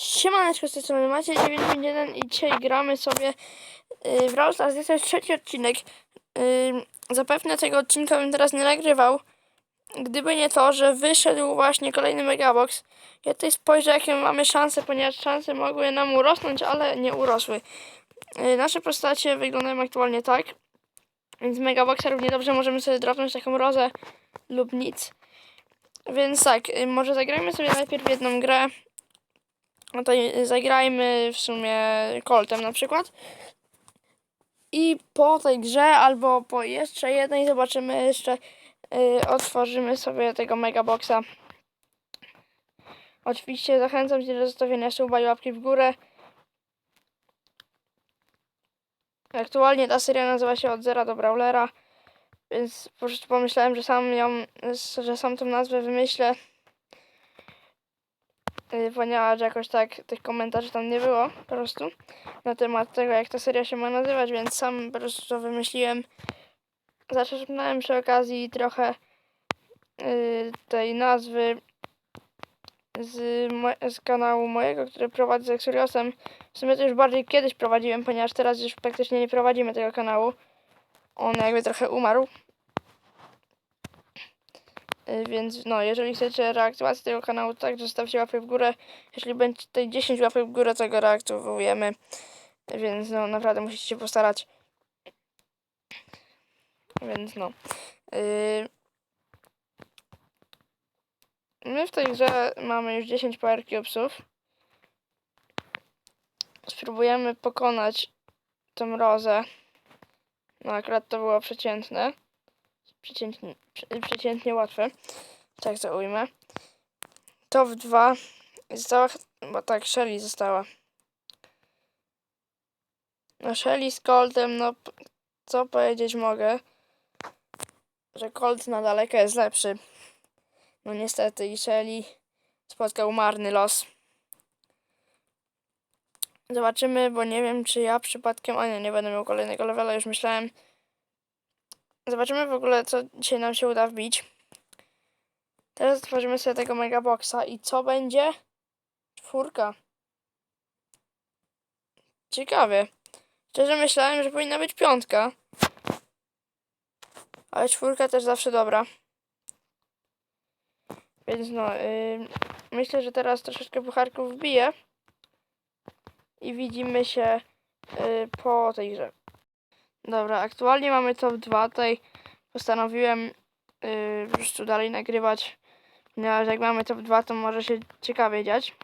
Siemaneczko z tej strony macie 951 i dzisiaj gramy sobie yy, w Brawl Stars. Jest to trzeci odcinek. Yy, zapewne tego odcinka bym teraz nie nagrywał, gdyby nie to, że wyszedł właśnie kolejny Megabox. Ja tutaj spojrzę jakie mamy szanse, ponieważ szanse mogły nam urosnąć, ale nie urosły. Yy, nasze postacie wyglądają aktualnie tak, więc Megaboxa równie dobrze możemy sobie dropnąć taką rozę lub nic. Więc tak, yy, może zagrajmy sobie najpierw jedną grę. No to zagrajmy w sumie Coltem na przykład. I po tej grze albo po jeszcze jednej zobaczymy jeszcze, y, otworzymy sobie tego Megaboxa. Oczywiście zachęcam Cię do zostawienia suba i łapki w górę. Aktualnie ta seria nazywa się Od Zera do Brawlera, więc po prostu pomyślałem, że sam ją, że sam tą nazwę wymyślę. Ponieważ jakoś tak tych komentarzy tam nie było po prostu na temat tego, jak ta seria się ma nazywać, więc sam po prostu to wymyśliłem. Zaczerpnąłem przy okazji trochę y, tej nazwy z, z kanału mojego, który prowadzę z Exuriosem. W sumie to już bardziej kiedyś prowadziłem, ponieważ teraz już praktycznie nie prowadzimy tego kanału. On jakby trochę umarł. Y, Więc no, jeżeli chcecie reaktywacji tego kanału, to także zostawcie łapę w górę. Jeśli będzie tutaj 10 łapek w górę, to go reaktywujemy. Więc no, naprawdę musicie się postarać. Więc no. Yy... My w tej grze mamy już 10 power cubesów. Spróbujemy pokonać tą rozę. No akurat to było przeciętne. Przeciętnie, prze- przeciętnie łatwe. Tak to ujmę. Top 2 została, bo tak, Shelly została. No Shelly z Coltem, no co powiedzieć mogę, że Colt na daleko jest lepszy. No niestety i Shelly spotkał marny los. Zobaczymy, bo nie wiem czy ja przypadkiem, a nie, nie będę miał kolejnego levela, już myślałem. Zobaczymy w ogóle co dzisiaj nam się uda wbić. Teraz otworzymy sobie tego megaboxa i co będzie? Czwórka. Ciekawie. Szczerze myślałem, że powinna być piątka. Ale czwórka też zawsze dobra. Więc no, yy, myślę, że teraz troszeczkę pucharków wbiję. I widzimy się yy, po tej grze. Dobra, aktualnie mamy top 2. Tutaj postanowiłem yy, po prostu dalej nagrywać. Ponieważ jak mamy top 2, to może się ciekawie dziać.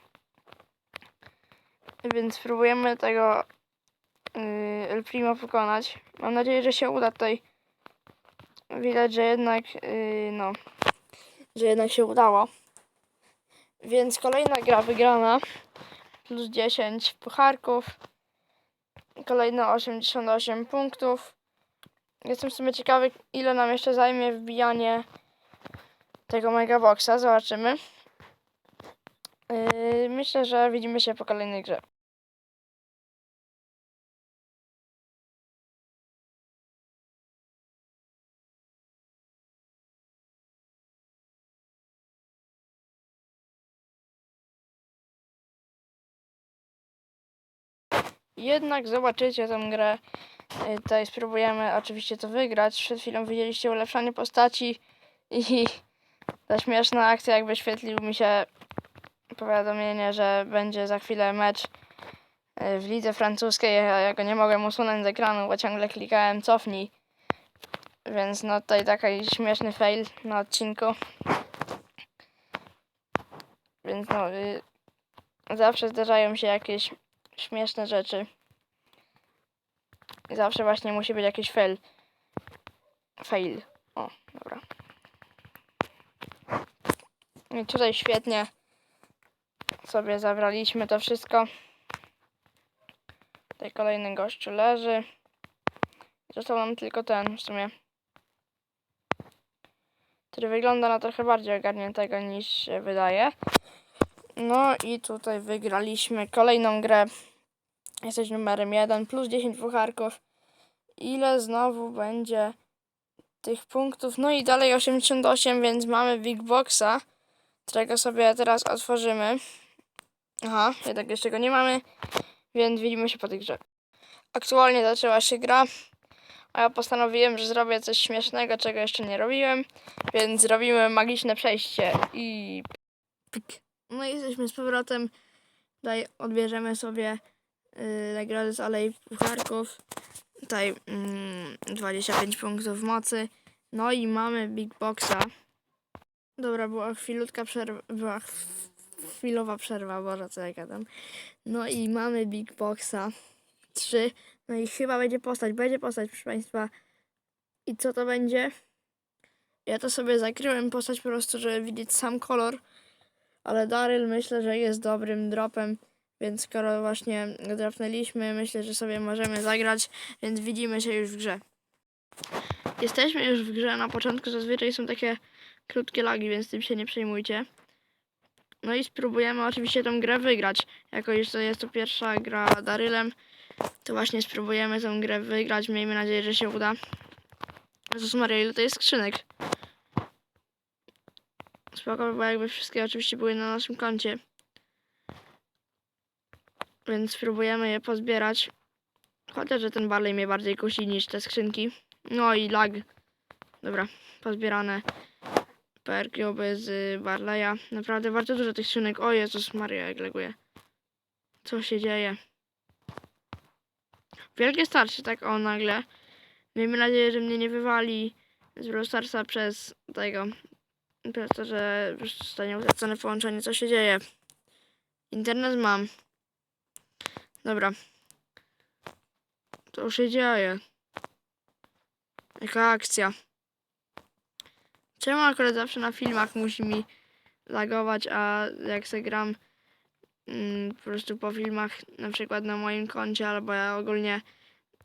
Więc spróbujemy tego yy, El Primo pokonać. Mam nadzieję, że się uda tutaj. Widać, że jednak yy, no, że jednak się udało. Więc kolejna gra wygrana. Plus 10 pucharków. Kolejne 88 punktów. Jestem w sumie ciekawy, ile nam jeszcze zajmie wbijanie tego megaboxa. Zobaczymy. Yy, myślę, że widzimy się po kolejnej grze. Jednak zobaczycie tę grę. Yy, Tutaj spróbujemy oczywiście to wygrać. Przed chwilą widzieliście ulepszanie postaci i ta śmieszna akcja, jak wyświetlił mi się powiadomienie, że będzie za chwilę mecz yy, w lidze francuskiej, a ja go nie mogłem usunąć z ekranu, bo ciągle klikałem cofnij. Więc no tutaj taki śmieszny fail na odcinku. Więc no, yy, zawsze zdarzają się jakieś śmieszne rzeczy. I zawsze właśnie musi być jakiś fail. Fail. O, dobra. I tutaj świetnie sobie zabraliśmy to wszystko. Tutaj kolejny gościu leży. Został nam tylko ten w sumie. Który wygląda na trochę bardziej ogarniętego niż się wydaje. No i tutaj wygraliśmy kolejną grę. Jesteś numerem 1 plus 10 pucharków. Ile znowu będzie tych punktów? No i dalej 88, więc mamy Big Boxa, którego sobie teraz otworzymy. Aha, jednak jeszcze go nie mamy, więc widzimy się po tej grze. Aktualnie zaczęła się gra, a ja postanowiłem, że zrobię coś śmiesznego, czego jeszcze nie robiłem, więc zrobimy magiczne przejście i pyk. No i jesteśmy z powrotem. Tutaj odbierzemy sobie yy, z Alei Pucharków. Tutaj mm, 25 punktów mocy. No i mamy Big Boxa. Dobra, była chwilutka przerwa, była ch- chwilowa przerwa, Boże, co ja gadam. No i mamy Big Boxa 3. No i chyba będzie postać, będzie postać, proszę Państwa. I co to będzie? Ja to sobie zakryłem postać po prostu, żeby widzieć sam kolor. Ale Daryl myślę, że jest dobrym dropem. Więc skoro właśnie dropnęliśmy, myślę, że sobie możemy zagrać, więc widzimy się już w grze. Jesteśmy już w grze. Na początku zazwyczaj są takie krótkie lagi, więc tym się nie przejmujcie. No i spróbujemy oczywiście tą grę wygrać. Jako już to jest to pierwsza gra Darylem, to właśnie spróbujemy tą grę wygrać. Miejmy nadzieję, że się uda. Jezus Maria, ile to jest skrzynek. Spoko, bo jakby wszystkie oczywiście były na naszym koncie. Więc spróbujemy je pozbierać. Chociaż, że ten Barley mnie bardziej kusi niż te skrzynki. No i lag. Dobra, pozbierane perki oby z Barleya. Naprawdę bardzo dużo tych skrzynek. O Jezus Maria, jak leguje. Co się dzieje? Wielkie starcie, tak o nagle. Miejmy nadzieję, że mnie nie wywali z Brawl Starsa przez tego. Przez to, że zostanie utracone połączenie. Co się dzieje? Internet mam. Dobra. Co się dzieje? Jaka akcja? Czemu akurat zawsze na filmach musi mi lagować, a jak se gram mm, po prostu po filmach, na przykład na moim koncie, albo ja ogólnie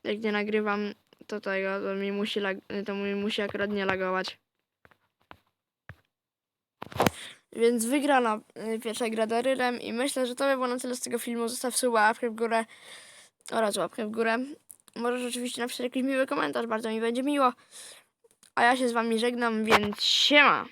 jak nie nagrywam, to tego, to mi musi, to mi musi akurat nie lagować. Więc wygrana y, pierwsza gra Darylem i myślę, że to by było na tyle z tego filmu. Zostaw suba, łapkę w górę oraz łapkę w górę. Możesz oczywiście napisać jakiś miły komentarz, bardzo mi będzie miło. A ja się z wami żegnam, więc siema!